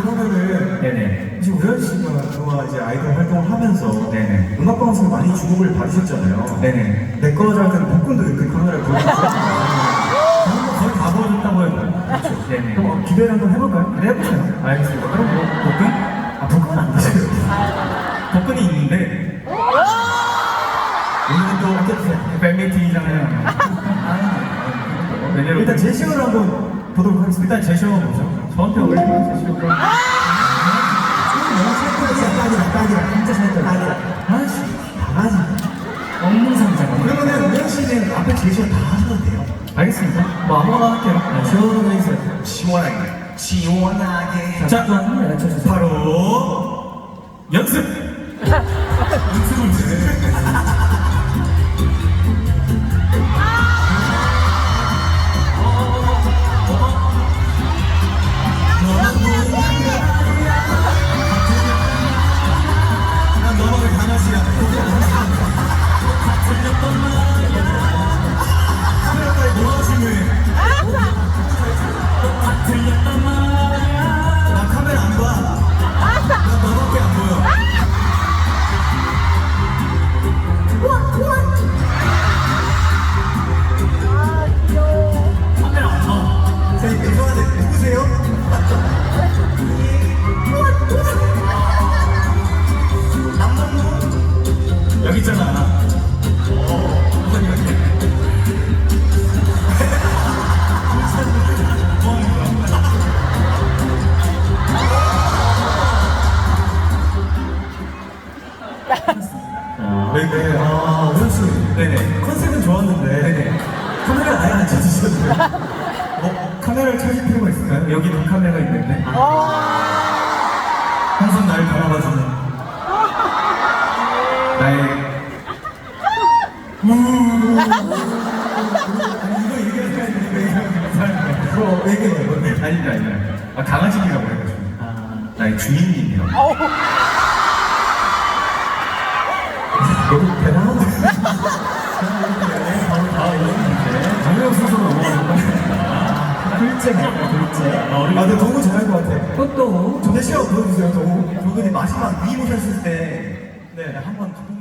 그러면은 네네. 이제 우현 씨가 그동안 이제 아이돌 활동을 하면서 네네. 음악 방송에 많이 주목을 받으셨잖아요. 네네. 내할 때는 복근도 이렇게 카메라를 보여주셨잖아요. 거의 다 보여줬다고 해요. 그렇죠. 네네. 그럼 어, 기대를 한번 해볼까요? 네, 해보세요. 알겠습니다. 그럼 뭐, 복근? 아, 복근 안 되세요. 복근이 있는데, 오늘은 또 어떻게 팬미팅이잖아요. 왜냐면 일단 제시어를 한번 보도록 하겠습니다. 일단 제시어가 뭐죠? 저한테. 하나씩 강아지. 없는 상자가 그러면은 우현 씨는 앞에 제시어 다 하셔도 돼요. 알겠습니다. 뭐 아무거나 할게요. 시원하게 해주세요. 시원하게. 시원하게. 자, 바로 연습! 연습을 난 누구세요? 여기 있잖아. 어, 한번 이렇게. 네, 네. 네네. 컨셉은 좋았는데. 네네. 카메라 아예 안 찾으셨는데. 어, 카메라를 찾을 필요가 있 을까요? 여기도 카메라가 있는데. 항상 날 바라봐주는 나의 이거 얘기해야 되는데. 그거 얘기해요. 뭔데? 아니다 아니다. 아 강아지라고 해가지고. 나의 주인님이라고. 너무 대단 거야. 글재가 글재. 아, 근데 너무 잘할 것 같아. 또저 대시어 보여주세요. 저, 저 근데 마지막 위 모셨을 때, 네, 한번 가본